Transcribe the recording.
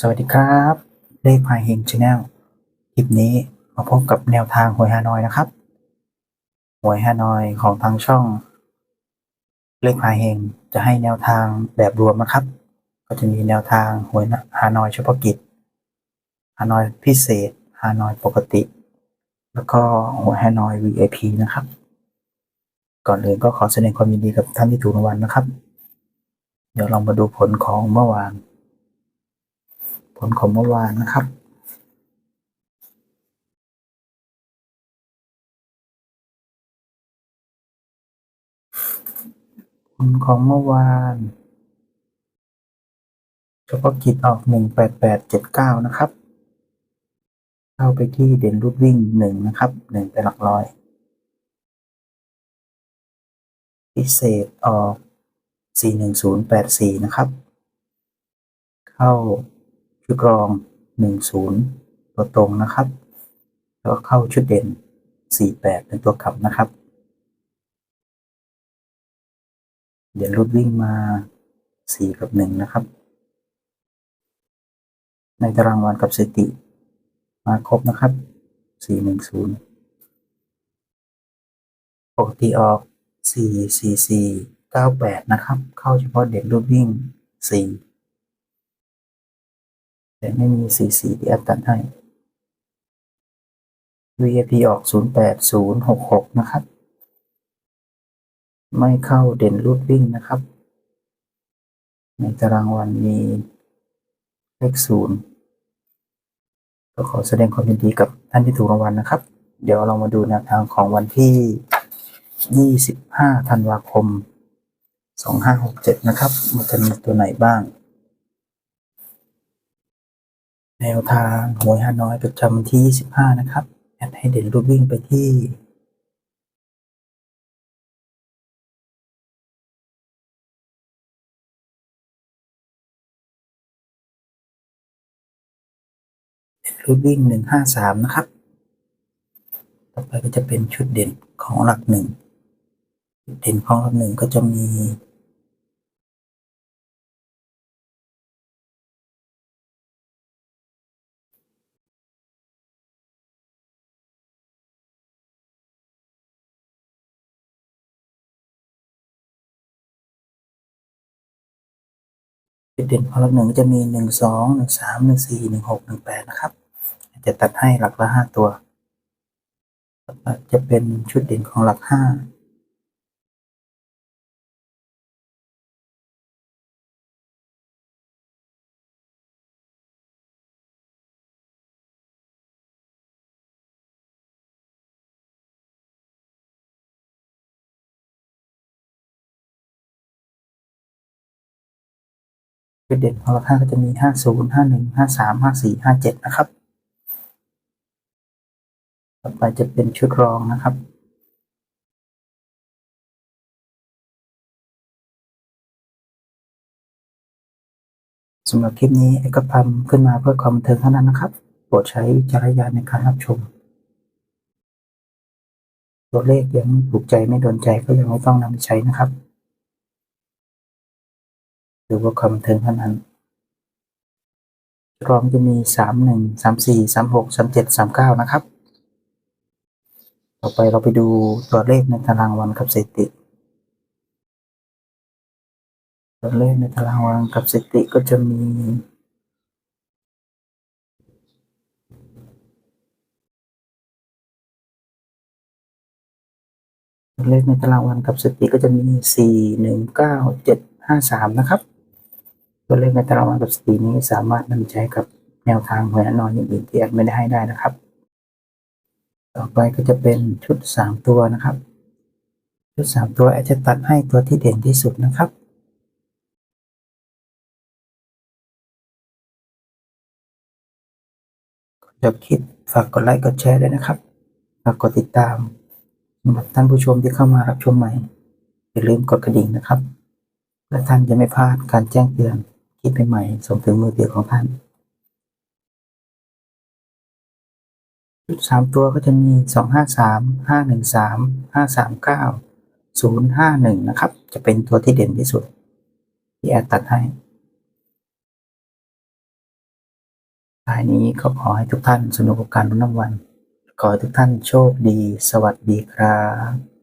สวัสดีครับ เลขพายเฮงชาแนลคลิปนี้มาพบกับแนวทางหวยฮานอยนะครับ หวยฮานอยของทางช่อง เลขพายเฮงจะให้แนวทางแบบรวมนะครับ ก็จะมีแนวทางหวยฮานอยเฉพาะกิจฮานอยพิเศษฮานอยปกติ แล้วก็หวยฮานอย VIP นะครับ ก่อนอื่นก็ขอแสดงความยินดีกับท่านที่ถูกรางวัลนะครับ เดี๋ยวเรามาดูผลของเมื่อวาน ผลของเมื่อวานนะครับผลของเมื่อวานเฉพาะกิจออกหนึ่งแปดแปดเจ็ดเก้านะครับ เข้าไปที่เด่นรูดวิ่งหนึ่งนะครับหนึ่งเป็นหลักร้อย พิเศษออกสี่หนึ่งศูนย์แปดสี่นะครับ เข้า ชุดรองหนึ่งศูนย์ตัวตรงนะครับ แล้วเข้าชุดเด่นสี่แปดเป็นตัวขับนะครับ เด่นรุดวิ่งมาสี่กับหนึ่งนะครับ ในตารางวันกับสถิติ มาครบนะครับสี่หนึ่งศูนย์ปกติออกสี่สี่สี่เก้าแปดนะครับ เข้าเฉพาะเด่นรุดวิ่งสี่ แต่ไม่มีสีสีที่แอปตัดให้ VIP ออก 08066 นะครับ ไม่เข้าเด่นรูดวิ่งนะครับ ในตารางวันมีเลขศูนย์ก็ขอแสดงความยินดีกับท่านที่ถูกรางวัลนะครับ เดี๋ยวเรามาดูแนวทางของวันที่ 25 ธันวาคม 2567 นะครับ มันจะมีตัวไหนบ้าง แนวทางหวยฮานอยประจำวันที่ 25 นะครับ แอดให้เด่นรูปวิ่งไปที่ เด่นรูปวิ่ง 153 นะครับ ต่อไปก็จะเป็นชุดเด่นของหลักหนึ่ง เด่นของหลักหนึ่งก็จะมี จุดเด่นของหลักหนึ่งจะมีหนึ่งสองหนึ่งสามหนึ่งสี่หนึ่งหกหนึ่งแปดนะครับ จะตัดให้หลักละห้าตัว จะเป็นชุดเด่นของหลักห้า ชุดเด่นของหลักห้าก็จะมีห้าศูนย์ห้าหนึ่งห้าสามห้าสี่ห้าเจ็ดนะครับ ต่อไปจะเป็นชุดรองนะครับ สำหรับคลิปนี้ไอ้ก็ทำขึ้นมาเพื่อความบันเทิงเท่านั้นนะครับ โปรดใช้วิจารณญาณในการรับชม ตัวเลขยังถูกใจไม่โดนใจก็ยังไม่ต้องนำไปใช้นะครับ หรือว่าความบันเทิงเท่านั้นรองจะมีสามหนึ่งสามสี่สามหกสามเจ็ดสามเก้านะครับ ต่อไปเราไปดูตัวเลขในตารางวันกับสถิติ ตัวเลขในตารางวันกับสถิติก็จะมีตัวเลขในตารางวันกับสถิติก็จะมีสี่หนึ่งเก้าเจ็ดห้าสามนะครับ ตัวเลขในตารางวันกับสตินี้สามารถนำใช้กับแนวทางหวยนอนอย่างอื่นที่แอดไม่ได้ให้ได้นะครับ ต่อไปก็จะเป็นชุดสามตัวนะครับ ชุดสามตัวอดจจะตัดให้ตัวที่เด่นที่สุดนะครับจบคลิปฝากกดไลค์กดแชร์ด้วยนะครับ ฝากกดติดตามสำหรับท่านผู้ชมที่เข้ามารับชมใหม่ อย่าลืมกดกระดิ่งนะครับ และท่านจะไม่พลาดการแจ้งเตือน คลิปใหม่ๆส่งถึงมือถือของท่านสามตัวก็จะมีสองห้าสามห้าหนึ่งสามห้าสามเก้าศูนย์ห้าหนึ่งนะครับ จะเป็นตัวที่เด่นที่สุด ที่แอดตัดให้ท้ายนี้ก็ขอให้ทุกท่านสนุกกับการลุ้นรางวัลขอให้ทุกท่านโชคดี สวัสดีครับ